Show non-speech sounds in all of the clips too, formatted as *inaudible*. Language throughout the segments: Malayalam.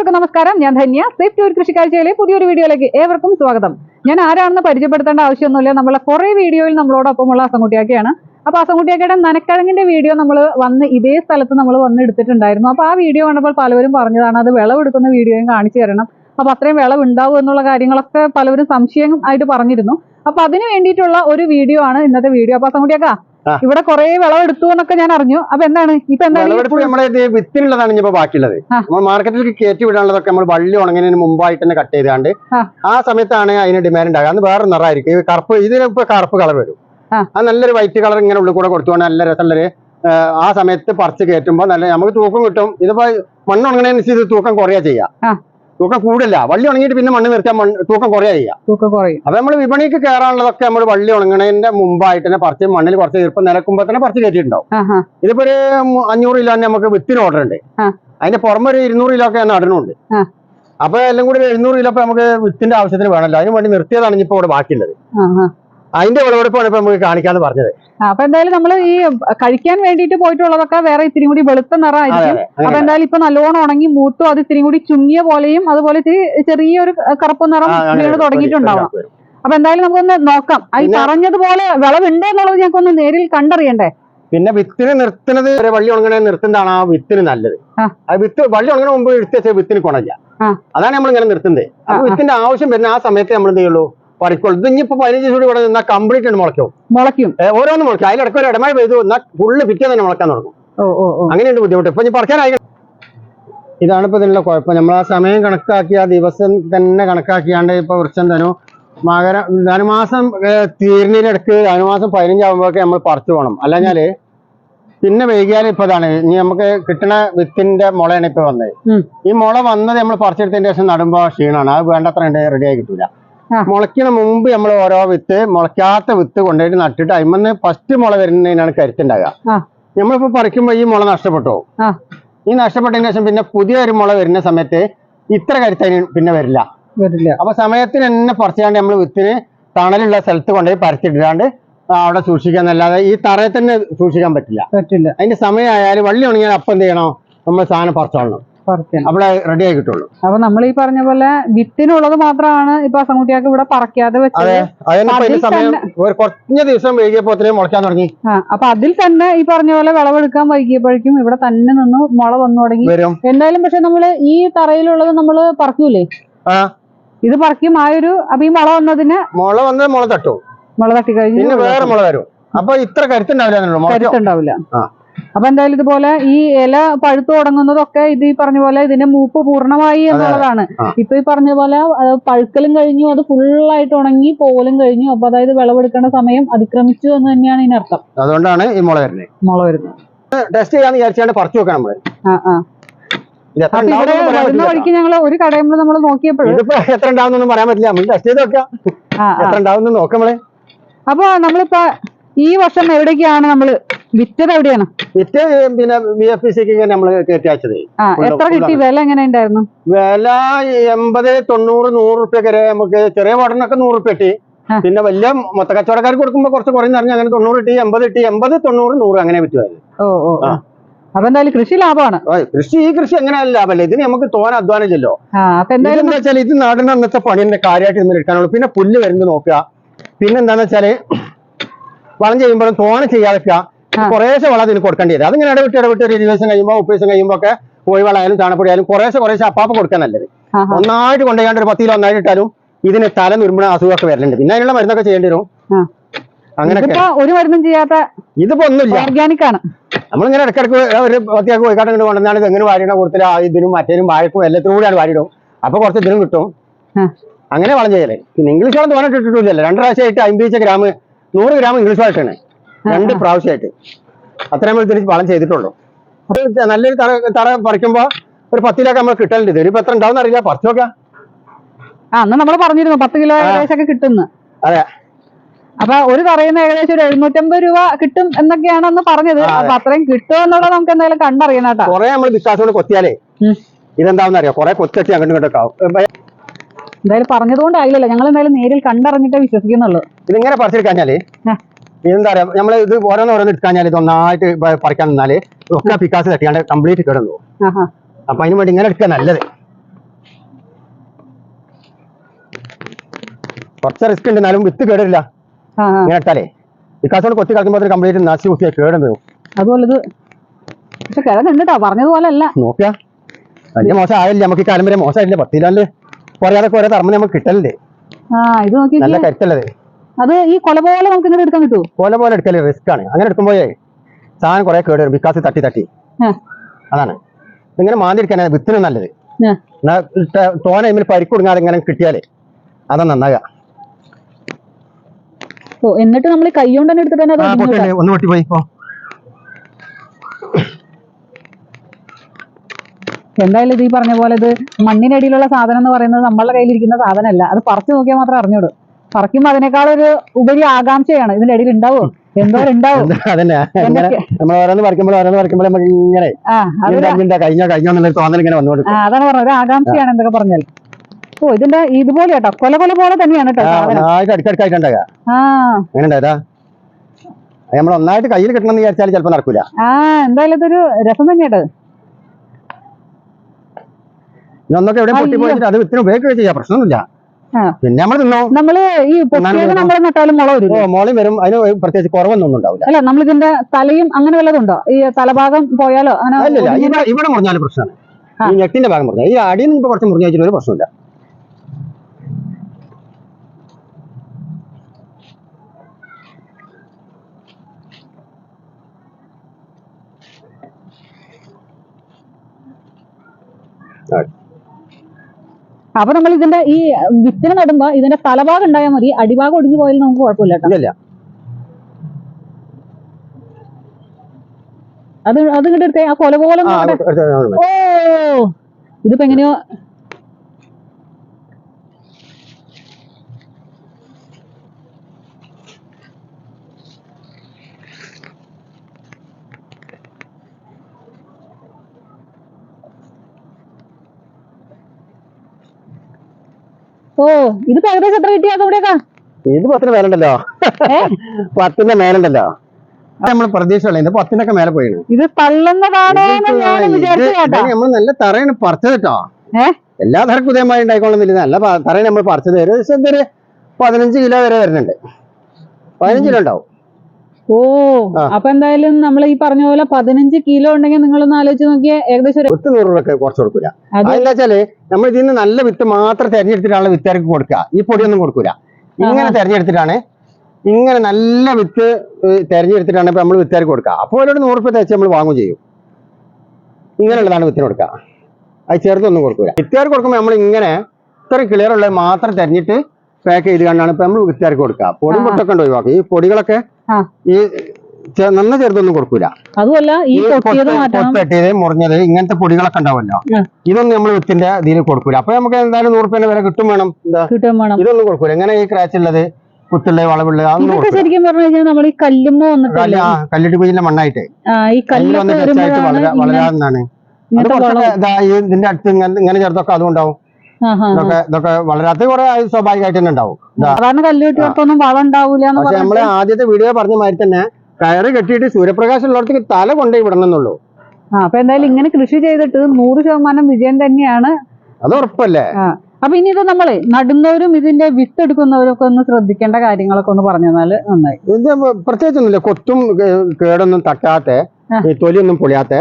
എല്ലാവർക്കും നമസ്കാരം. ഞാൻ ധന്യ. സേഫ് ടൂർ കൃഷിക്കാഴ്ചയിലെ പുതിയൊരു വീഡിയോയിലേക്ക് ഏവർക്കും സ്വാഗതം. ഞാൻ ആരാണെന്ന് പരിചയപ്പെടുത്തേണ്ട ആവശ്യമൊന്നുമില്ല. നമ്മളെ കുറെ വീഡിയോയിൽ നമ്മളോടൊപ്പമുള്ള അസംകുട്ടിയാക്കിയാണ് അപ്പൊ അസംകുട്ടിയാക്കിയുടെ നനക്കിഴങ്ങിന്റെ വീഡിയോ നമ്മൾ വന്ന് ഇതേ സ്ഥലത്ത് നമ്മൾ വന്ന് എടുത്തിട്ടുണ്ടായിരുന്നു അപ്പൊ ആ വീഡിയോ കണ്ടപ്പോൾ പലവരും പറഞ്ഞതാണ് അത് വിളവെടുക്കുന്ന വീഡിയോയും കാണിച്ചു തരണം. അപ്പൊ അത്രയും വിളവ് ഉണ്ടാവും എന്നുള്ള കാര്യങ്ങളൊക്കെ പലവരും സംശയം ആയിട്ട് പറഞ്ഞിരുന്നു. അപ്പൊ അതിന് വേണ്ടിയിട്ടുള്ള ഒരു വീഡിയോ ആണ് ഇന്നത്തെ വീഡിയോ. അപ്പൊ അസംകുട്ടിയാക്ക. ഇവിടെ കുറെ വിളവെടുത്തു എന്നൊക്കെ ഞാൻ അറിഞ്ഞു. അപ്പൊ എന്താണ്? ഇപ്പൊ എന്താണ്? നമ്മുടെ വിത്തിനുള്ളതാണ് ഇനിയിപ്പോ ബാക്കിയുള്ളത്. നമ്മൾ മാർക്കറ്റിലേക്ക് കയറ്റി വിടാനുള്ളതൊക്കെ നമ്മൾ വള്ളി ഉണങ്ങുന്നതിന് മുമ്പായിട്ട് തന്നെ കട്ട് ചെയ്താണ്ട് ആ. സമയത്താണ് അതിന് ഡിമാൻഡ് ഉണ്ടാകുക അന്ന് വേറെ നിറമായിരിക്കും. ഈ കറുപ്പ് ഇതിനിപ്പോ കറുപ്പ് കളർ വരും. ആ. അത് നല്ലൊരു വൈറ്റ് കളർ ഇങ്ങനെ ഉള്ളിൽ കൂടെ കൊടുത്തുകൊണ്ട് നല്ല രസമുള്ളൊരു ആ, സമയത്ത് പറിച്ച് കയറ്റുമ്പോൾ നല്ല നമുക്ക് തൂക്കം കിട്ടും. ഇതിപ്പോ മണ്ണ് ഉണങ്ങുന്നതിനനുസരിച്ച് തൂക്കം കുറയാ ചെയ്യാം. തൂക്കം കൂടില്ല. വള്ളി ഉണങ്ങിയിട്ട് പിന്നെ മണ്ണ് നിർത്തിയാൽ മണ്ണ് തൂക്കം കുറയാ ചെയ്യാം തൂക്കം കുറയും. അപ്പൊ നമ്മൾ വിപണിക്ക് കയറാനുള്ളതൊക്കെ നമ്മൾ വള്ളി ഉണങ്ങണതിന്റെ മുമ്പായിട്ട് തന്നെ പറിച്ച് മണ്ണിൽ കുറച്ച് ഈർപ്പം നിലക്കുമ്പോൾ തന്നെ പറിച്ച് കയറ്റിയിട്ടുണ്ടാവും. ഇതിപ്പോ ഒരു അഞ്ഞൂറ് കിലോ തന്നെ നമുക്ക് വിത്തിന് ഓർഡർ ഉണ്ട്. അതിന്റെ പുറമെ ഒരു ഇരുന്നൂറ് കിലോ ഒക്കെ നടനുണ്ട്. അപ്പൊ എല്ലാം കൂടി ഒരു എഴുന്നൂറ് കിലോ ഇപ്പൊ നമുക്ക് വിത്തിന്റെ ആവശ്യത്തിന് വേണമല്ലോ. അതിന് വേണ്ടി നിർത്തിയതാണ് ഇനിയിപ്പോ ഇവിടെ ബാക്കിയുള്ളത്. അതിന്റെ വിളവെടുപ്പാണ് ഇപ്പൊ നമുക്ക് കാണിക്കാന്ന് പറഞ്ഞത്. അപ്പൊ എന്തായാലും നമ്മൾ ഈ കഴിക്കാൻ വേണ്ടിയിട്ട് പോയിട്ടുള്ളതൊക്കെ വേറെ ഇത്തിരി കൂടി വെളുത്ത നിറമായിരിക്കും. അപ്പൊ എന്തായാലും ഇപ്പൊ നല്ലോണം ഉണങ്ങി മൂത്തും അത് ഇത്തിരി കൂടി ചുങ്ങിയ പോലെയും അതുപോലെ ഇത്തിരി ചെറിയൊരു കറുപ്പ് നിറം വീണ് വരും. തുടങ്ങിയിട്ടുണ്ടാവാം. ഒരു- ഒരു- അപ്പൊ എന്തായാലും നമുക്കൊന്ന് നോക്കാം. അത് ഈ പറഞ്ഞതുപോലെ വിളവുണ്ട് എന്നുള്ളത് ഞങ്ങൾക്കൊന്ന് നേരിൽ കണ്ടറിയണ്ടേ? പിന്നെ വിത്തിന് നിർത്തുന്നത് ഒരു വള്ളി ഉണങ്ങണേ നിർത്തുന്നതാണ് ആ വിത്തിന് നല്ലത്. ആ. വിത്ത് വള്ളി ഉണങ്ങണ മുമ്പ് എടുത്ത് വെച്ചാൽ വിത്തിന് കുണല്ല. അതാണ് നമ്മൾ ഇങ്ങനെ നിർത്തുന്നത്. അപ്പൊ വിത്തിന്റെ ആവശ്യം വരുന്ന ആ സമയത്ത് നമ്മൾ എന്ത് ചെയ്യുള്ളൂ? പറിക്കുള്ളൂ ഇത് ഇനിയിപ്പോ പതിനഞ്ച് ദിവസം ഇവിടെ നിന്നാൽ കംപ്ലീറ്റ് ആണ് മുളയ്ക്കും. മുളയ്ക്കും? ഓരോന്ന് മുളയ്ക്കും. അതിലിടക്ക് ഒരു ഇടമഴ പെയ്തു എന്നാൽ ഫുള്ള് പിറ്റേ തന്നെ മുളക്കാൻ തുടങ്ങും. അങ്ങനെയുണ്ട് ബുദ്ധിമുട്ട്. ഇപ്പൊ ഇനി പറിക്കാനായി. ഇതാണ് ഇപ്പൊ ഇതിനുള്ള കുഴപ്പം. നമ്മൾ ആ സമയം കണക്കാക്കി ആ ദിവസം തന്നെ കണക്കാക്കിയാണ്ട് ഇപ്പൊ വൃക്ഷം തനു മകര ധനുമാസം തീരുന്നതിനിടക്ക് ധനുമാസം പതിനഞ്ചാകുമ്പോഴൊക്കെ നമ്മൾ പറിച്ചു പോകണം അല്ലെങ്കിൽ പിന്നെ വൈകിയാൽ ഇപ്പൊ ഇതാണ്. ഇനി നമുക്ക് കിട്ടുന്ന വിത്തിന്റെ മുളയാണ് ഇപ്പൊ വന്നത്. ഈ മുള വന്നത് നമ്മൾ പറിച്ചെടുത്തതിന്റെ ശേഷം നടുമ്പോ ക്ഷീണമാണ്. അത് വേണ്ടത്ര റെഡി ആയി കിട്ടൂല. മുളയ്ക്കണ മുമ്പ് നമ്മൾ ഓരോ വിത്ത് മുളയ്ക്കാത്ത വിത്ത് കൊണ്ടുപോയിട്ട് നട്ടിട്ട് അതിമെന്ന് ഫസ്റ്റ് മുള വരുന്നതിനാണ് കരുത്തുണ്ടാകുക. നമ്മളിപ്പോ പറിക്കുമ്പോ ഈ മുള നഷ്ടപ്പെട്ടു ഈ നഷ്ടപ്പെട്ടതിന് ശേഷം പിന്നെ പുതിയ ഒരു മുള വരുന്ന സമയത്ത് ഇത്ര കരുത്ത് അതിന് പിന്നെ വരില്ല. വരില്ല. അപ്പൊ സമയത്തിന് തന്നെ പറിച്ചാണ്ട് നമ്മൾ വിത്തിന് തണലുള്ള സ്ഥലത്ത് കൊണ്ടുപോയി പറിച്ചിട്ടാണ്ട് അവിടെ സൂക്ഷിക്കാന്നല്ലാതെ ഈ തറയെ തന്നെ സൂക്ഷിക്കാൻ പറ്റില്ല. പറ്റില്ല. അതിന്റെ സമയമായാലും വള്ളി ഉണങ്ങിയാൽ അപ്പം എന്ത് ചെയ്യണം? നമ്മൾ സാധനം പറിച്ചോളണം. അവിടെ റെഡി ആയി കിട്ടുള്ളൂ. അപ്പൊ നമ്മൾ ഈ പറഞ്ഞ പോലെ വിത്തിനുള്ളത് മാത്രമാണ് ഇപ്പൊ അസംകുട്ടിയാക്ക് ഇവിടെ പറക്കാതെ വെച്ചത്. കുറഞ്ഞ ദിവസം വൈകിയപ്പോ തുടങ്ങി. അപ്പൊ അതിൽ തന്നെ ഈ പറഞ്ഞ പോലെ വിളവെടുക്കാൻ വൈകിയപ്പോഴേക്കും ഇവിടെ തന്നെ നിന്ന് മുള വന്നു തുടങ്ങി. എന്തായാലും പക്ഷെ നമ്മൾ ഈ തറയിലുള്ളത് നമ്മൾ പറക്കൂലേ? ഇത് പറിക്കും ആ ഒരു അപ്പൊ ഈ മുള വന്നതിന് മുള വന്നത് മുള തട്ടു. മുള തട്ടി കഴിഞ്ഞു പിന്നെ വേറെ മുള വരും. അപ്പൊ ഇത്ര കരുത്തുണ്ടാവില്ല കരുത്തുണ്ടാവില്ല. അപ്പൊ എന്തായാലും ഇതുപോലെ ഈ ഇല പഴുത്തു തുടങ്ങുന്നതൊക്കെ ഇത് ഈ പറഞ്ഞ പോലെ ഇതിന്റെ മൂപ്പ് പൂർണമായി എന്നുള്ളതാണ്. ഇപ്പൊ ഈ പറഞ്ഞ പോലെ പഴുക്കലും കഴിഞ്ഞു അത് ഫുള്ളായിട്ട് ഉണങ്ങി പോലും കഴിഞ്ഞു. അപ്പൊ അതായത് വിളവെടുക്കേണ്ട സമയം അതിക്രമിച്ചു എന്ന് തന്നെയാണ് ഇതിനർത്ഥം അതുകൊണ്ടാണ് ഈ മുള വരുന്നത്. മുള വരുന്നത്. ടെസ്റ്റ് ചെയ്യാന്ന് പറിച്ചു നമ്മൾ. വരുന്ന വഴിക്ക് ഞങ്ങൾ ഒരു കടയുമ്പോൾ നമ്മൾ നോക്കിയപ്പോഴും എത്ര ഉണ്ടാവുന്നൊന്നും പറയാൻ പറ്റില്ല. നമ്മൾ ടെസ്റ്റ് ചെയ്ത് നോക്കാം. എത്ര ഉണ്ടാവുന്ന നോക്കാം നമ്മൾ. അപ്പൊ നമ്മളിപ്പോ ഈ വർഷം എവിടേക്കാണ് നമ്മൾ വിറ്റത് എവിടെയാണ്? വിറ്റ് പിന്നെ ബി എഫ് പി സിക്ക് നമ്മൾ കയറ്റി അയച്ചത്. എത്ര കിട്ടി? വില എങ്ങനെ ഉണ്ടായിരുന്നു വില എൺപത് തൊണ്ണൂറ് നൂറ് റുപ്യ വരെ നമുക്ക് ചെറിയ വാടനൊക്കെ നൂറ് റുപ്യ കിട്ടി. പിന്നെ വലിയ മൊത്ത കച്ചവടക്കാർക്ക് കൊടുക്കുമ്പോ കുറച്ച് കുറഞ്ഞു പറഞ്ഞാൽ അങ്ങനെ തൊണ്ണൂറ് കിട്ടി എൺപത് കിട്ടി എൺപത് തൊണ്ണൂറ് നൂറ് അങ്ങനെ വിറ്റുപോയത് ഓ ഓ. അപ്പൊ എന്തായാലും കൃഷി ലാഭമാണ്. കൃഷി ഈ കൃഷി എങ്ങനെയല്ല ലാഭമല്ല? ഇതിന് നമുക്ക് തോന അധ്വാനിച്ചല്ലോ. ഇതെന്താ വെച്ചാൽ ഇത് നാടിന് അന്നത്തെ പണി തന്നെ കാര്യമായിട്ട് ഇന്ന് എടുക്കാനുള്ളൂ. പിന്നെ പുല്ല് വരുന്നത് നോക്കുക. പിന്നെ എന്താണെന്ന് വെച്ചാൽ വളം ചെയ്യുമ്പോഴും തോന ചെയ്യാതെ. കുറേശ്ശെ വളം അതിന് കൊടുക്കേണ്ടി വരും. അതിങ്ങനെ ഇടവിട്ട് ഇടവിട്ട് ഒരു ഇരുപത് ദിവസം കഴിയുമ്പോൾ മുപ്പത് ദിവസം കഴിയുമ്പോൾ ഒക്കെ കോഴി വളമായാലും ചാണപ്പൊടി ആയാലും കുറേശ്ശെ കുറേശ്ശെ അപ്പാപ്പ കൊടുക്കാൻ നല്ലത്. ഒന്നായിട്ട് കൊണ്ടുപോയാണ്ട് ഒരു പത്ത് കിലോ ഒന്നായിട്ട് ഇട്ടാലും ഇതിന് തല നുരുമ്പണ അസുഖമൊക്കെ വരുന്നുണ്ട് പിന്നെ അതിനുള്ള മരുന്നൊക്കെ ചെയ്യേണ്ടി വരും. അങ്ങനെ ഒരു മരുന്നും ചെയ്യാത്ത ഇതിപ്പോ ഒന്നുമില്ല. ഓർഗാനിക് ആണ്. നമ്മളിങ്ങനെ ഇടക്കിടക്ക് ഒരു പത്തിയാൾക്ക് കോഴിക്കാട്ടം കൊണ്ട് കൊണ്ടുവന്നാണ് ഇത് എങ്ങനെ വാരിയുടെ കൂടുതൽ ഇതിനും മറ്റേനും വാഴക്കും എല്ലാത്തിനും കൂടിയാണ് വാരിയിടും. അപ്പൊ കുറച്ച് ഇതിനും കിട്ടും. അങ്ങനെ വളം ചെയ്യലേ. പിന്നെ ഇംഗ്ലീഷ് വളം തോന്നിട്ടിട്ടില്ലല്ലോ രണ്ടു പ്രാവശ്യമായിട്ട് അമ്പത് ഗ്രാം നൂറ് ഗ്രാം ഇംഗ്ലീഷ് വളട്ടാണ് രണ്ട് പ്രാവശ്യമായിട്ട്. അത്രയും തിരിച്ച് വളം ചെയ്തിട്ടുള്ളൂ. അപ്പൊ നല്ലൊരു തറ തറ പറിക്കുമ്പോ ഒരു പത്തിലൊക്കെ നമ്മൾ കിട്ടലുണ്ട്. ഇതിൽ ഇപ്പൊ എത്ര ഉണ്ടാവും അറിയില്ല. പറിച്ചു നോക്കാം. അന്ന് നമ്മൾ പറഞ്ഞിരുന്നു പത്ത് കിലോ ഏകദേശമൊക്കെ കിട്ടുന്നു അതെ. അപ്പൊ ഒരു തറയുന്ന ഏകദേശം ഒരു എഴുന്നൂറ്റമ്പത് രൂപ കിട്ടും എന്നൊക്കെയാണ് അന്ന് പറഞ്ഞത്. അപ്പൊ അത്രയും കിട്ടുമോ എന്നുള്ളത് നമുക്ക് എന്തായാലും കണ്ടറിയണം കേട്ടോ. കുറെ നമ്മൾ വിശ്വാസത്തോട് കൊത്തിയാലേ ഇതെന്താന്ന് ഇതെന്താണെന്ന് അറിയാം? കുറെ കൊത്തി അങ്ങോട്ടും ഇങ്ങോട്ടൊക്കെ ആവും. എന്തായാലും പറഞ്ഞതുകൊണ്ട് ആയില്ലല്ലോ. ഞങ്ങൾ എന്തായാലും നേരിൽ കണ്ടറിഞ്ഞിട്ടേ വിശ്വസിക്കുന്നുള്ളൂ. ഇതിങ്ങനെ പറിച്ചെടുക്കാഞ്ഞാൽ എന്താ പറയാ നമ്മൾ ഇത് ഓരോന്നോരോന്ന് എടുക്കാഞ്ഞാൽ ഇത് ഒന്നായിട്ട് പറിക്കാൻ നിന്നാൽ ഒക്കെ പിക്കാസ് തട്ടിയാണ്ട് കംപ്ലീറ്റ് കിടന്നു അപ്പൊ അതിന് വേണ്ടി ഇങ്ങനെ എടുക്കുക നല്ലത്. കുറച്ച് റിസ്ക് ഉണ്ട് എന്നാലും വിത്ത് കേടില്ല. ഇങ്ങനെ ഇട്ടാലേ പിക്കാസോട് കൊത്തി കളിക്കുമ്പോൾ കംപ്ലീറ്റ് നാശി കുത്തിയാ കേടും അതുപോലെ ഇത് പറഞ്ഞതുപോലെ അല്ല വലിയ മോശം ആയില്ല നമുക്ക് ഈ കാലം വരെ മോശമായില്ല പത്തിലാണ്ട് കുറയാതെ കുറെ തറമ്പ് നമുക്ക് കിട്ടലേ ഇത് നോക്കി നല്ല കരുത്തല്ലേ അത് ഈ കൊല പോലെ നമുക്ക് ഇങ്ങനെ എടുക്കാൻ കിട്ടുമോ കൊല പോലെ എടുക്കൽ റിസ്ക് ആണ്. അങ്ങനെ എടുക്കുമ്പോഴേ സാധനം കുറെ കേട് വരും. വിക്കാസ് തട്ടി തട്ടി. അതാണ്. ഇങ്ങനെ മാന്തി എടുക്കാനാണ് വിത്തിനും നല്ലത്. തോന ഇമ്മിൽ പരിക്ക് കൊടുങ്ങാതെ ഇങ്ങനെ കിട്ടിയാലേ അതാ നന്നാകുക എന്നിട്ട് നമ്മൾ കൈ കൊണ്ട് തന്നെ എടുത്തിട്ട് തന്നെ. ഒന്ന് വെട്ടി പോയി എന്തായാലും ഇത് ഈ പറഞ്ഞ പോലെ ഇത് മണ്ണിനടിയിലുള്ള സാധനം എന്ന് പറയുന്നത് നമ്മളുടെ കയ്യിലിരിക്കുന്ന സാധനമല്ല. അത് പറിച്ചു നോക്കിയാൽ മാത്രം അറിഞ്ഞോളൂ പറിക്കുമ്പോൾ അതിനേക്കാൾ ഒരു ഉപരി ആകാംക്ഷയാണ്. ഇതിന്റെ ഇടയിൽ ഉണ്ടാവോ? എന്തോ *laughs* ഉണ്ടാവും? അതന്നെ നമ്മൾ ഓരോന്ന് പറിക്കുമ്പോൾ ഓരോന്ന് പറിക്കുമ്പോൾ നമുക്ക് ഇങ്ങനെ കഴിഞ്ഞ കഴിഞ്ഞോ എന്നുള്ള തോന്നൽ അതാണ് പറഞ്ഞത്. ഒരു ആകാംക്ഷയാണ് എന്തൊക്കെ പറഞ്ഞാൽ. ഓ ഇതിന്റെ ഇതുപോലെ കേട്ടോ. കൊല കൊല പോലെ തന്നെയാണ് കേട്ടോ ആ അങ്ങനെ നമ്മൾ ഒന്നായിട്ട് കയ്യിൽ വിചാരിച്ചാൽ ചിലപ്പോൾ നടക്കൂല. ആ എന്തായാലും ഇതൊരു രസം തന്നെയാട്ടോ ഒന്നൊക്കെ എവിടെ പൊട്ടി. പോയിട്ട് അത് വിത്തിന് ഉപയോഗിക്കുകയും ചെയ്യാം. പ്രശ്നമൊന്നുമില്ല. പിന്നെ നമ്മൾ തിന്നോ? നമ്മൾ ഈ പൊട്ടിയത് നമ്മൾ നട്ടാലും മുള വരും ഓ മോളിൽ വരും. അതിന് പ്രത്യേകിച്ച് കുറവൊന്നും ഉണ്ടാവില്ല. അല്ല നമ്മൾ ഇതിന്റെ തലയും അങ്ങനെ വല്ലതുണ്ടോ ഈ തലഭാഗം പോയാലോ? അങ്ങനെ ഇവിടെ ഇവിടെ മുറിഞ്ഞാലും പ്രശ്നമാണ്. ഈ ഞെട്ടിന്റെ ഭാഗം മുറിഞ്ഞ. ഈ അടിയിൽ നിന്ന് കുറച്ച് മുറിഞ്ഞു വെച്ചിട്ട് ഒരു പ്രശ്നമില്ല. അപ്പൊ നമ്മൾ ഇതിന്റെ ഈ വിത്തിന് നടുമ്പോ ഇതിന്റെ തലഭാഗം ഉണ്ടായാൽ മതി. അടിഭാഗം ഒടിഞ്ഞു പോയാലും നമുക്ക് കുഴപ്പമില്ല കേട്ടോ. അത് അത് ഇങ്ങോട്ട് എടുത്തേ. ആ കൊല പോലെ ഓ ഇതിപ്പോ എങ്ങനെയോ ഓ ഇതിപ്പോ ഏകദേശം എത്ര കിട്ടിയാ ഇത് പത്തിന് മേലുണ്ടല്ലോ. പത്തിന്റെ മേലുണ്ടല്ലോ. നമ്മൾ പ്രതീക്ഷയുള്ള ഇത് പത്തിനൊക്കെ മേലെ പോയി. ഇത് തള്ളുന്നതാണോ നമ്മൾ നല്ല തറയാണ് പറിച്ചത് കേട്ടോ. എല്ലാ തറക്കും ഇതേമായി ഉണ്ടായിക്കൊള്ളുന്നില്ല. നല്ല തറയാണ് നമ്മൾ പറിച്ചത്. ഏകദേശം എന്തൊരു പതിനഞ്ച് കിലോ വരെ വരുന്നുണ്ട്. പതിനഞ്ച് കിലോ ഉണ്ടാവും. ഓ. അപ്പൊ എന്തായാലും നമ്മൾ ഈ പറഞ്ഞ പോലെ പതിനഞ്ച് കിലോ ഉണ്ടെങ്കിൽ നിങ്ങൾ ഒന്ന് ആലോചിച്ച് നോക്കിയാൽ ഏകദേശം ഒരു വിത്ത് നൂറ് രൂപ കുറച്ച് കൊടുക്കൂല. അത്. അതെന്താ വെച്ചാൽ നമ്മൾ ഇതിൽ നിന്ന് നല്ല വിത്ത് മാത്രം തെരഞ്ഞെടുത്തിട്ടാണ് വിത്തേർക്ക് കൊടുക്കുക. ഈ പൊടിയൊന്നും കൊടുക്കൂല. ഇങ്ങനെ തെരഞ്ഞെടുത്തിട്ടാണ് ഇങ്ങനെ നല്ല വിത്ത് ഏഹ്, തെരഞ്ഞെടുത്തിട്ടാണ് ഇപ്പൊ നമ്മൾ വിത്തേർക്ക് കൊടുക്കുക. അപ്പോൾ ഒരു നൂറ് രൂപ തേച്ച് നമ്മൾ വാങ്ങുകയും ചെയ്യും. ഇങ്ങനെയുള്ളതാണ് വിത്തിന് കൊടുക്കുക. അത് ചെറുതൊന്നും കൊടുക്കൂല. വിത്തുകാർക്ക് കൊടുക്കുമ്പോൾ നമ്മൾ ഇങ്ങനെ ഇത്ര ക്ലിയർ ഉള്ളത് മാത്രം തെരഞ്ഞിട്ട് പാക്ക് ചെയ്ത് കണ്ടാണ് ഇപ്പൊ നമ്മൾ വിത്തുകാർക്ക് കൊടുക്കുക. പൊടി ആ. പൊട്ടൊക്കെ ഉണ്ട് ഒഴിവാക്കും? ഈ പൊടികളൊക്കെ. ഈ നന്ന ചെറുതൊന്നും കൊടുക്കൂല. അതുമല്ല ഈ പൊട്ടിയത് മുറിഞ്ഞത് ഇങ്ങനത്തെ പൊടികളൊക്കെ ഉണ്ടാവുമല്ലോ. ഇതൊന്നും നമ്മൾ വിത്തിന്റെ ഇതിൽ കൊടുക്കൂല. അപ്പൊ നമുക്ക് എന്തായാലും നൂറ് രൂപ വില കിട്ടും വേണം. എന്താ? ഇതൊന്നും കൊടുക്കൂല. എങ്ങനെ ഈ ക്രാച്ച് ഉള്ളത്? കുത്തുള്ള വളവുള്ള ശരിക്കും പറഞ്ഞു കഴിഞ്ഞാൽ നമ്മൾ ഈ കല്ലുമ്മ വന്നിട്ട് കല്ല് കല്ലിട്ട് കുഞ്ഞിന്റെ മണ്ണായിട്ട്. ഈ കല്ല് വളരാന്നാണ് ഇതിന്റെ അടുത്ത് ഇങ്ങനെ ചെറുതൊക്കെ അതും ഉണ്ടാവും. ആ, ആ, ആ. ഇതൊക്കെ ഇതൊക്കെ വളരാത്ത കുറെ സ്വാഭാവികമായിട്ട് തന്നെ ഉണ്ടാവും. ഇതാ. സാധാരണ കല്ല് കെട്ടിയിടത്തൊന്നും വളം ഉണ്ടാവില്ല പക്ഷെ നമ്മൾ ആദ്യത്തെ വീഡിയോ പറഞ്ഞ മാതിരി തന്നെ കയറ് കെട്ടിയിട്ട് സൂര്യപ്രകാശം ഉള്ളിടത്തേക്ക് തല കൊണ്ടേ വിടണമെന്നുള്ളൂ അപ്പൊ എന്തായാലും ഇങ്ങനെ കൃഷി ചെയ്തിട്ട് നൂറ് ശതമാനം വിജയം തന്നെയാണ്. അത് ഉറപ്പല്ലേ? അപ്പൊ ഇനി ഇത് നമ്മളെ നടുന്നവരും ഇതിന്റെ വിത്ത് എടുക്കുന്നവരും ഒക്കെ ഒന്ന് ശ്രദ്ധിക്കേണ്ട കാര്യങ്ങളൊക്കെ ഒന്ന് പറഞ്ഞു തന്നാൽ നന്നായി. ഇത് പ്രത്യേകിച്ചൊന്നുമില്ല. കൊത്തും കേടൊന്നും തട്ടാത്ത തൊലിയൊന്നും പൊളിയാത്ത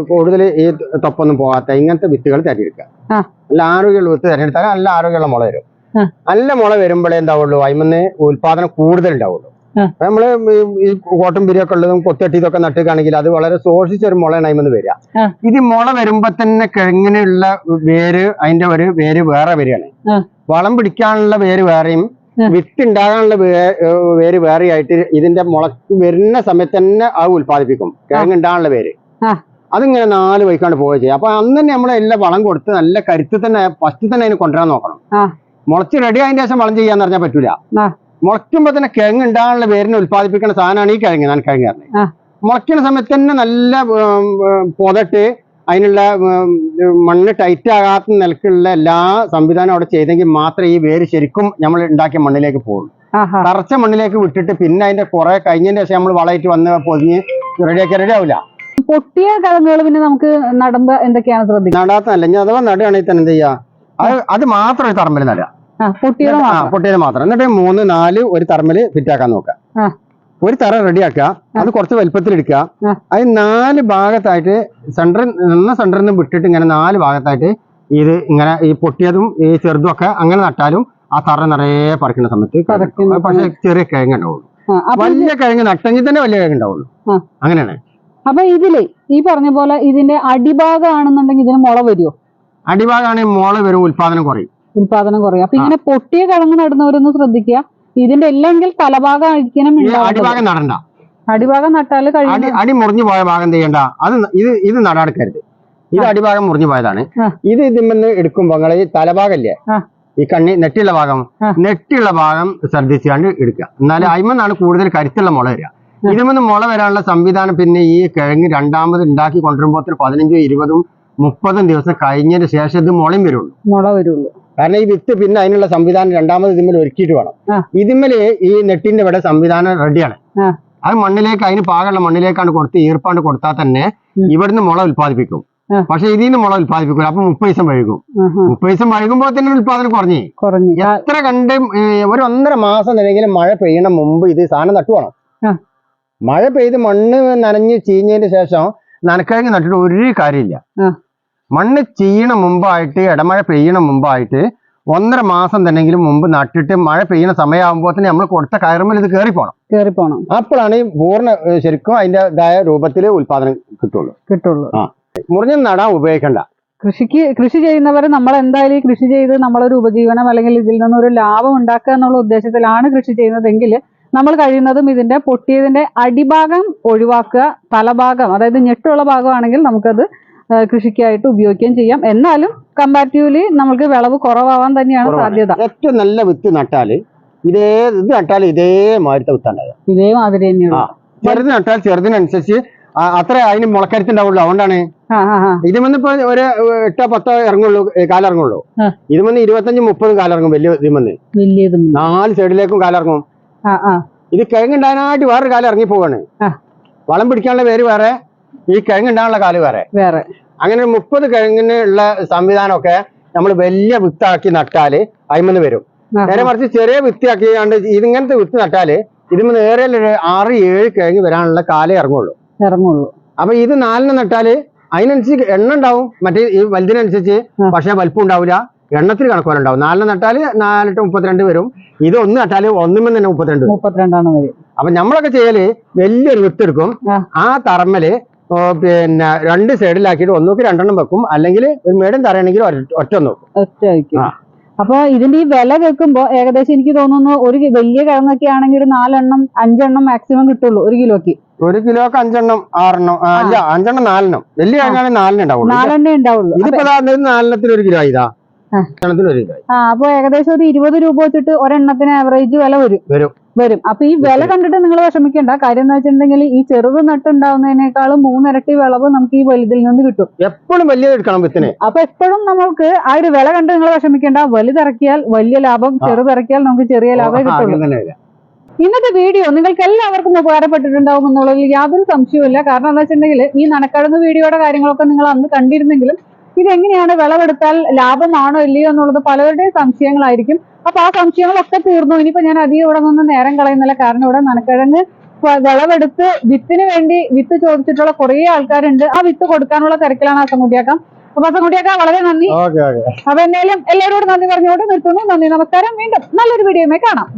കൂടുതൽ ഈ തൊപ്പൊന്നും പോകാത്ത ഇങ്ങനത്തെ വിത്തുകൾ തിരഞ്ഞെടുക്കുക. നല്ല ആരോഗ്യമുള്ള വിത്ത് തിരഞ്ഞെടുത്താൽ നല്ല ആരോഗ്യമുള്ള മുള വരും. നല്ല മുള വരുമ്പോഴേ എന്താവുള്ളൂ? അയിമന്ന് ഉൽപാദനം കൂടുതൽ ഉണ്ടാവുള്ളൂ നമ്മൾ ഈ- കോട്ടും കോട്ടൻ പിരിയൊക്കെ ഉള്ളതും കൊത്തട്ടി ഇതൊക്കെ നട്ടുകയാണെങ്കിൽ അത് വളരെ ഒരു മുളയാണ് അയിമന്ന് വരിക. ഇത് മുള വരുമ്പോ തന്നെ കിഴങ്ങിനുള്ള വേര് അതിന്റെ ഒരു വേര് വേറെ വരികയാണ്. വളം പിടിക്കാനുള്ള വേര് വേറെയും. വിത്ത് ഉണ്ടാകാനുള്ള വേര് വേറെ ആയിട്ട് ഇതിന്റെ മുളക്ക് വരുന്ന സമയത്ത് തന്നെ അത് ഉൽപ്പാദിപ്പിക്കും. കിഴങ്ങ് ഉണ്ടാകാനുള്ള വേര്. അതിങ്ങനെ നാല് വൈക്കാണ്ട് പോവുക ചെയ്യുക. അപ്പൊ അന്ന് തന്നെ നമ്മളെ എല്ലാം വളം കൊടുത്ത് നല്ല കരുത്തിൽ തന്നെ ഫസ്റ്റ് തന്നെ അതിന് കൊണ്ടുവരാൻ നോക്കണം. മുളച്ച് റെഡി ആയതിന്റെ ശേഷം വളം ചെയ്യാന്ന് പറഞ്ഞാൽ പറ്റൂല. മുളയ്ക്കുമ്പോ തന്നെ കിഴങ്ങ് ഉണ്ടാകാനുള്ള വേരിനെ ഉൽപ്പാദിപ്പിക്കുന്ന സാധനമാണ് ഈ കിഴങ്ങ് ഞാൻ കിഴങ്ങ്. പറഞ്ഞത്. മുളയ്ക്കുന്ന സമയത്ത് തന്നെ നല്ല പുതട്ട് അതിനുള്ള മണ്ണ് ടൈറ്റ് ആകാത്ത നിലക്കുള്ള എല്ലാ സംവിധാനം അവിടെ ചെയ്തെങ്കിൽ മാത്രമേ ഈ വേര് ശരിക്കും നമ്മൾ ഉണ്ടാക്കിയ മണ്ണിലേക്ക് പോകുള്ളൂ. തറച്ച മണ്ണിലേക്ക് വിട്ടിട്ട് പിന്നെ അതിന്റെ കുറെ കഴിഞ്ഞതിന്റെ ശേഷം നമ്മൾ വളയിട്ട് വന്ന് പൊതിഞ്ഞ് റെഡിയാക്കി റെഡി ആവില്ല പൊട്ടിയ കിഴങ്ങുകൾ പിന്നെ നമുക്ക് നടമ്പ എന്തൊക്കെയാണ് ശ്രദ്ധിക്കുക? നടാത്തല്ല ഇനി അഥവാ നടുകയാണെങ്കിൽ തന്നെ എന്ത് ചെയ്യുക? അത് അത് മാത്രം ഒരു തറമ്പിൽ നടുക. ആ പൊട്ടിയത് ആ മാത്രം. പൊട്ടിയത് മാത്രം. എന്നിട്ട് മൂന്ന് നാല് ഒരു തറമ്മൽ ഫിറ്റാക്കാൻ നോക്കുക. ആ. ഒരു തറ റെഡിയാക്കുക അത് കുറച്ച് വലുപ്പത്തിൽ എടുക്കുക. ആ. അത് നാല് ഭാഗത്തായിട്ട് സെന്ററിൽ നിന്ന് സെന്ററിൽ നിന്ന് വിട്ടിട്ട് ഇങ്ങനെ നാല് ഭാഗത്തായിട്ട് ഇത് ഇങ്ങനെ ഈ പൊട്ടിയതും ഈ ചെറുതും ഒക്കെ അങ്ങനെ നട്ടാലും ആ തറ നിറയെ പറിക്കുന്ന സമയത്ത് പറിക്കുന്ന. പക്ഷെ ചെറിയ കിഴങ്ങ് ഉണ്ടാവുള്ളൂ. ആ, അപ്പൊ ഇത് വലിയ കിഴങ്ങ് നട്ടെങ്കിൽ തന്നെ വലിയ കിഴങ്ങ് ഉണ്ടാവുള്ളൂ. ആ. അങ്ങനെയാണ്. അപ്പൊ ഇതിൽ ഈ പറഞ്ഞ പോലെ ഇതിന്റെ അടിഭാഗമാണെന്നുണ്ടെങ്കിൽ ഇതിന് മുള വരുമോ അടിഭാഗമാണെങ്കിൽ മുള വരും ഉൽപാദനം കുറയും. ഉൽപാദനം കുറയും. അപ്പൊ ഇങ്ങനെ പൊട്ടിയ കിഴങ്ങ് നടുന്നവരൊന്ന് ശ്രദ്ധിക്കുക. ഇതിന്റെ അല്ലെങ്കിൽ തലഭാഗം ഈ അടിഭാഗം നടണ്ട. അടിഭാഗം നട്ടാൽ കഴിയും അടി മുറിഞ്ഞു പോയ ഭാഗം ചെയ്യണ്ട? അത് ഇത് ഇത് നടാടുക്കരുത്. ഇത് അടിഭാഗം മുറിഞ്ഞു പോയതാണ്. ഇത് ഇതിമെന്ന് എടുക്കുമ്പോ നിങ്ങൾ ഈ തലഭാഗല്ലേ. ഈ കണ്ണി നെറ്റിയുള്ള ഭാഗം. നെറ്റിയുള്ള ഭാഗം ശ്രദ്ധിച്ചാണ്ട് എടുക്കുക. എന്നാലും അയിമെന്നാണ് കൂടുതൽ കരുത്തുള്ള മുള വരിക. ഇതിമെന്ന് മുള വരാനുള്ള സംവിധാനം പിന്നെ ഈ കിഴങ്ങ് രണ്ടാമത് ഉണ്ടാക്കി കൊണ്ടുവരുമ്പോൾ പതിനഞ്ചും ഇരുപതും മുപ്പതും ദിവസം കഴിഞ്ഞതിന് ശേഷം ഇത് മുളയും വരുള്ളൂ. മുള വരുള്ളൂ. കാരണം ഈ വിത്ത് പിന്നെ അതിനുള്ള സംവിധാനം രണ്ടാമത് ഇതിന്മേൽ ഒരുക്കിയിട്ട് വേണം. ഇതിമ്മൽ ഈ നെട്ടിന്റെ ഇവിടെ സംവിധാനം റെഡിയാണ്. അത് മണ്ണിലേക്ക് അതിന് പാകമുള്ള മണ്ണിലേക്കാണ് കൊടുത്ത് ഈർപ്പാണ്ട് കൊടുത്താൽ തന്നെ. ഇവിടുന്ന് മുള ഉൽപ്പാദിപ്പിക്കും. പക്ഷെ ഇതിൽ നിന്ന് മുള ഉൽപ്പാദിപ്പിക്കില്ല അപ്പൊ മുപ്പത് ദിവസം വഴുകും മുപ്പത് ദിവസം വഴുകുമ്പോൾ തന്നെ ഉൽപ്പാദനം കുറഞ്ഞു. എത്ര കണ്ട് ഒരു ഒന്നര മാസം നിന്നെങ്കിലും മഴ പെയ്യണ മുമ്പ് ഇത് സാധനം നട്ടുവേണം. മഴ പെയ്ത് മണ്ണ് നനഞ്ഞ് ചീഞ്ഞതിന് ശേഷം നനക്കിഴങ്ങ് നട്ടിട്ട് ഒരു കാര്യമില്ല. മണ്ണ് ചീയണ മുമ്പായിട്ട് ഇടമഴ പെയ്യണ മുമ്പായിട്ട് ഒന്നര മാസം തന്നെങ്കിലും മുമ്പ് നട്ടിട്ട് മഴ പെയ്യുന്ന സമയമാകുമ്പോൾ തന്നെ നമ്മൾ കൊടുത്ത കയറുമ്പോൾ ഇത് കയറി പോകണം കയറി പോകണം അപ്പോഴാണ് ഈ പൂർണ ശരിക്കും ശരിക്കും അതിന്റെതായ രൂപത്തിൽ ഉൽപാദനം കിട്ടുള്ളൂ. കിട്ടുള്ളൂ. മുറിഞ്ഞ നടാൻ ഉപയോഗിക്കണ്ട. കൃഷിക്ക് കൃഷി ചെയ്യുന്നവർ നമ്മൾ എന്തായാലും ഈ കൃഷി ചെയ്ത് നമ്മളൊരു ഉപജീവനം അല്ലെങ്കിൽ ഇതിൽ നിന്നൊരു ലാഭം ഉണ്ടാക്കുക എന്നുള്ള ഉദ്ദേശത്തിലാണ് കൃഷി ചെയ്യുന്നതെങ്കിൽ നമ്മൾ കഴിയുന്നതും ഇതിന്റെ പൊട്ടിയതിന്റെ അടിഭാഗം ഒഴിവാക്കുക തലഭാഗം അതായത് ഞെട്ടുള്ള ഭാഗമാണെങ്കിൽ നമുക്കത് കൃഷിക്കായിട്ട് ഉപയോഗിക്കുകയും ചെയ്യാം. എന്നാലും കമ്പാരിറ്റീവ്ലി നമുക്ക് വിളവ് കുറവാവാൻ തന്നെയാണ്. സാധ്യത. ഏറ്റവും നല്ല വിത്ത് നട്ടാൽ ഇതേ ഇത് നട്ടാൽ ഇതേമാതിരത്തെ വിത്തുണ്ടാകുക ഇതേമാതിരി തന്നെയാണ്. ചെറുത് നട്ടാൽ ചെറുതിനനുസരിച്ച് അത്ര അതിന് മുളക്കരുത്തുണ്ടാവുള്ളൂ. അതുകൊണ്ടാണ് ആ ഇതിമെന്നിപ്പോ ഒരു എട്ടോ പത്തോ ഇറങ്ങുള്ളൂ കാലിറങ്ങുള്ളൂ. ഇതിമെന്ന് ഇരുപത്തഞ്ചും മുപ്പതും കാലിറങ്ങും. വലിയ ഇതിമെന്ന് നാല് സൈഡിലേക്കും കാലിറങ്ങും. ഇത് കിഴങ്ങുണ്ടാകാനായിട്ട് വേറൊരു കാലം ഇറങ്ങി പോവാണ് വളം പിടിക്കാനുള്ള പേര് വേറെ ഈ കിഴങ്ങുണ്ടാകാനുള്ള കാൽ വേറെ. വേറെ. അങ്ങനെ മുപ്പത് കിഴങ്ങിന് ഉള്ള സംവിധാനമൊക്കെ നമ്മൾ വലിയ വിത്താക്കി നട്ടാൽ അയിമെന്ന് വരും. നേരെ മറിച്ച് ചെറിയ വിത്താക്കിയാണ്ട് ഇതിങ്ങനത്തെ വിത്ത് നട്ടാൽ ഇതിന് നേരെ ആറ് ഏഴ് കിഴങ്ങ് വരാനുള്ള കാലേ ഇറങ്ങുള്ളൂ. ഇറങ്ങുള്ളൂ. അപ്പൊ ഇത് നാലിന് നട്ടാൽ അതിനനുസരിച്ച് എണ്ണ ഉണ്ടാവും. മറ്റേ ഈ വലുതിനനുസരിച്ച്. പക്ഷെ വലിപ്പം ഉണ്ടാവില്ല. എണ്ണത്തിന് കണക്കുപോലെ ഉണ്ടാവും നാലിന് നട്ടാൽ നാലിട്ട് മുപ്പത്തിരണ്ട് വരും. ഇത് ഒന്ന് നട്ടാൽ ഒന്നുമെന്ന് തന്നെ മുപ്പത്തിരണ്ട് മുപ്പത്തിരണ്ടാണ് വരും. അപ്പൊ നമ്മളൊക്കെ ചെയ്യൽ വലിയൊരു വിത്തെടുക്കും ആ. ആ തറമ്മൽ പിന്നെ രണ്ട് സൈഡിലാക്കിയിട്ട് ഒന്നൊക്കെ രണ്ടെണ്ണം വെക്കും. അല്ലെങ്കിൽ ഒരു മേടം തറയാണെങ്കിൽ ഒറ്റ ഒന്ന് വെക്കും. ഒറ്റ അപ്പൊ ഇതിന്റെ ഈ വില വെക്കുമ്പോ ഏകദേശം എനിക്ക് തോന്നുന്നു ഒരു വലിയ കിഴങ്ങൊക്കെ ആണെങ്കിൽ ഒരു നാലെണ്ണം അഞ്ചെണ്ണം മാക്സിമം കിട്ടുള്ളൂ ഒരു കിലോക്ക് ഒരു കിലോക്ക് അഞ്ചെണ്ണം ആറെണ്ണം അല്ല അഞ്ചെണ്ണം നാലെണ്ണം. വലിയ കിഴങ്ങാണെങ്കിൽ നാലെണ്ണം ഉണ്ടാവുള്ളൂ. നാലെണ്ണേ ഉണ്ടാവുള്ളൂ. ഇതിപ്പോ ദാ നാലെണ്ണത്തിന് ഒരു കിലോ ഇതാ ആ. അപ്പൊ ഏകദേശം ഒരു ഇരുപത് രൂപ വെച്ചിട്ട് ഒരെണ്ണത്തിന് ആവറേജ് വില വരും. വരും. അപ്പൊ ഈ വില കണ്ടിട്ട് നിങ്ങൾ വിഷമിക്കേണ്ട. കാര്യം എന്ന് വെച്ചിട്ടുണ്ടെങ്കിൽ ഈ ചെറുത് നട്ടുണ്ടാവുന്നതിനേക്കാളും മൂന്നിരട്ടി വിളവ് നമുക്ക് ഈ വലുതിൽ നിന്ന് കിട്ടും. എപ്പോഴും വലിയ എടുക്കണം വിത്തിന്. അപ്പൊ എപ്പോഴും നമുക്ക് ആ ഒരു വില കണ്ട് നിങ്ങൾ വിഷമിക്കേണ്ട. വലുതിറക്കിയാൽ വലിയ ലാഭം. ചെറുതിറക്കിയാൽ നമുക്ക് ചെറിയ ലാഭം കിട്ടും ഇന്നത്തെ വീഡിയോ നിങ്ങൾക്ക് എല്ലാവർക്കും ഉപകാരപ്പെട്ടിട്ടുണ്ടാവും എന്നുള്ളതിൽ യാതൊരു സംശയവുമില്ല. കാരണം എന്താ വെച്ചിട്ടുണ്ടെങ്കിൽ ഈ നനക്കടന്ന് വീഡിയോയുടെ കാര്യങ്ങളൊക്കെ നിങ്ങൾ അന്ന് കണ്ടിരുന്നെങ്കിലും ഇതെങ്ങനെയാണ് വിളവെടുത്താൽ ലാഭമാണോ ഇല്ലയോ എന്നുള്ളത് പലരുടെയും സംശയങ്ങളായിരിക്കും. അപ്പൊ ആ സംശയങ്ങളൊക്കെ തീർന്നു. ഇനിയിപ്പോ ഞാൻ അധികം ഇവിടെ നിന്ന് നേരം കളയുന്നില്ല. കാരണം ഇവിടെ നനക്കിഴങ്ങ് വിളവെടുത്ത് വിത്തിന് വേണ്ടി വിത്ത് ചോദിച്ചിട്ടുള്ള കുറേ ആൾക്കാരുണ്ട്. ആ വിത്ത് കൊടുക്കാനുള്ള തിരക്കിലാണ് അസംകുട്ടിയാക്കാം അപ്പൊ അസംകുട്ടിയാക്കാം വളരെ നന്ദി. അപ്പൊ എന്തായാലും എല്ലാവരോടും നന്ദി പറഞ്ഞുകൊണ്ട് നിർത്തുന്നു. നന്ദി നമസ്കാരം. വീണ്ടും നല്ലൊരു വീഡിയോയുമായി കാണാം.